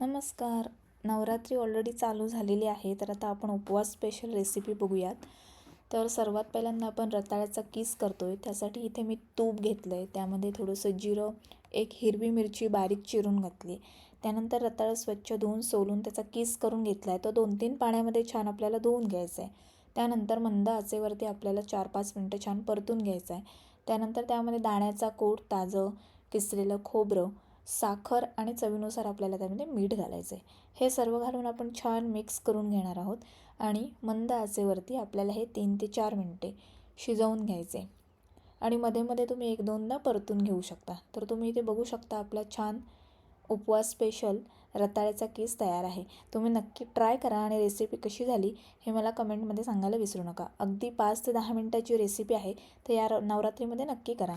नमस्कार. नवरात्री ऑलरेडी चालू झालेली आहे तर आता आपण उपवास स्पेशल रेसिपी बघूयात. तर सर्वात पहिल्यांदा आपण रताळ्याचा किस करतो आहे त्यासाठी इथे मी तूप घेतलं आहे त्यामध्ये थोडंसं जिरं एक हिरवी मिरची बारीक चिरून घातली. त्यानंतर रताळं स्वच्छ धुवून सोलून त्याचा किस करून घेतला आहे तो दोन तीन पाण्यामध्ये छान आपल्याला धुवून घ्यायचा आहे त्यानंतर मंद आचेवरती आपल्याला चार पाच मिनटं छान परतून घ्यायचं आहे त्यानंतर त्यामध्ये दाण्याचा कूट ताजं किसलेलं खोबरं साखर आणि चवीनुसार आपल्याला त्यामध्ये मीठ घालायचं आहे हे सर्व घालून आपण छान मिक्स करून घेणार आहोत आणि मंद आचेवरती आपल्याला हे तीन ते चार मिनटे शिजवून घ्यायचे आणि मध्ये मध्ये तुम्ही एक दोनदा परतून घेऊ शकता. तर तुम्ही इथे बघू शकता आपला छान उपवास स्पेशल रताळ्याचा केस तयार आहे. तुम्ही नक्की ट्राय करा आणि रेसिपी कशी झाली हे मला कमेंटमध्ये सांगायला विसरू नका. अगदी पाच ते दहा मिनटाची रेसिपी आहे. तर या नवरात्रीमध्ये नक्की करा.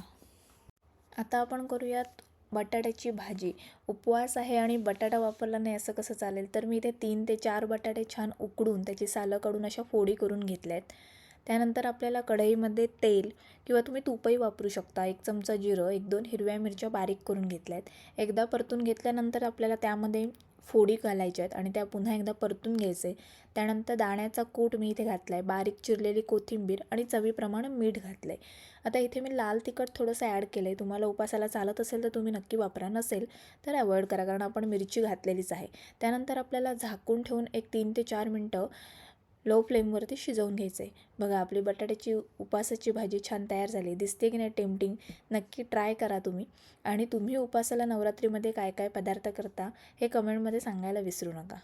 आता आपण करूयात बटाट्याची भाजी. उपवास आहे आणि बटाटा वापरला नाही असं कसं चालेल? तर मी इथे तीन ते चार बटाटे छान उकडून त्याची सालं काढून अशा फोडी करून घेतल्या आहेत त्यानंतर आपल्याला कढईमध्ये तेल किंवा तुम्ही तुपही वापरू शकता. एक चमचा जिरं एक दोन हिरव्या मिरच्या बारीक करून घेतल्या आहेत एकदा परतून घेतल्यानंतर आपल्याला त्यामध्ये फोडी घालायच्या आहेत आणि त्या पुन्हा एकदा परतून घ्यायचे. त्यानंतर दाण्याचा कूट मी इथे घातला आहे बारीक चिरलेली कोथिंबीर आणि चवीप्रमाणे मीठ घातलं आहे आता इथे मी लाल तिखट थोडंसं ॲड केलं आहे तुम्हाला उपासाला चालत असेल तर तुम्ही नक्की वापरा. नसेल तर अवॉइड करा कारण आपण मिरची घातलेलीच आहे. त्यानंतर आपल्याला झाकून ठेवून एक तीन ते चार मिनटं लो फ्लेमवरती शिजवून घ्यायचं आहे बघा आपली बटाट्याची उपासाची भाजी छान तयार झाली. दिसते की नाही टेम्पटिंग? नक्की ट्राय करा तुम्ही. आणि तुम्ही उपासाला नवरात्रीमध्ये काय काय पदार्थ करता हे कमेंटमध्ये सांगायला विसरू नका.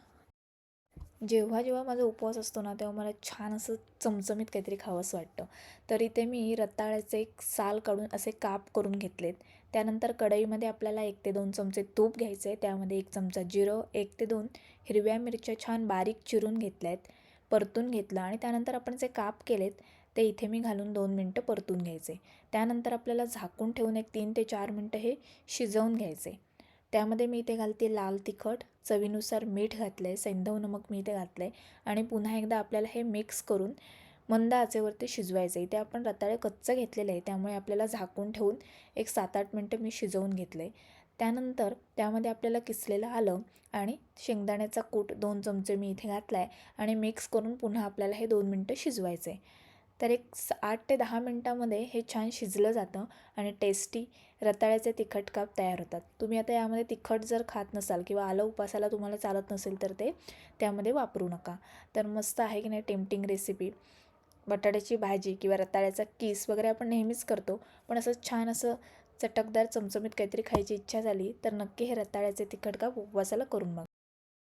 जेव्हा जेव्हा माझा उपवास असतो ना तेव्हा मला छान असं चमचमीत काहीतरी खावंसं वाटतं. तर इथे मी रताळ्याचे एक साल काढून असे काप करून घेतलेत. त्यानंतर कढईमध्ये आपल्याला एक ते दोन चमचे तूप घ्यायचे त्यामध्ये एक चमचा जिरं एक ते दोन हिरव्या मिरच्या छान बारीक चिरून घेतल्या आहेत परतून घेतलं आणि त्यानंतर आपण जे काप केलेत ते इथे मी घालून दोन मिनटं परतून घ्यायचे. त्यानंतर आपल्याला झाकून ठेवून एक तीन ते चार मिनटं हे शिजवून घ्यायचे. त्यामध्ये मी इथे घालते लाल तिखट चवीनुसार मीठ घातलं आहे सैंधव नमक मी इथे घातलं आहे आणि पुन्हा एकदा आपल्याला हे मिक्स करून मंद आचेवरती शिजवायचं इथे आपण रताळे कच्चं घेतलेलं आहे त्यामुळे आपल्याला झाकून ठेवून एक सात आठ मिनटं मी शिजवून घेतलं आहे त्यानंतर त्यामध्ये आपल्याला किसलेलं आलं आणि शेंगदाण्याचा कूट दोन चमचे मी इथे घातला आहे आणि मिक्स करून पुन्हा आपल्याला हे दोन मिनटं शिजवायचं आहे तर एक आठ ते दहा मिनटामध्ये हे छान शिजलं जातं आणि टेस्टी रताळ्याचे तिखट काप तयार होतात. तुम्ही आता यामध्ये तिखट जर खात नसाल किंवा आलं उपासाला तुम्हाला चालत नसेल तर ते त्यामध्ये वापरू नका. तर मस्त आहे की नाही टेम्पटिंग रेसिपी बटाट्याची भाजी किंवा रताळ्याचा किस वगैरे आपण नेहमीच करतो पण असं छान असं चटकदार चमचमीत काहीतरी खायची इच्छा झाली तर नक्की हे रताळ्याचे तिखट काप उपवासाला करून बघा.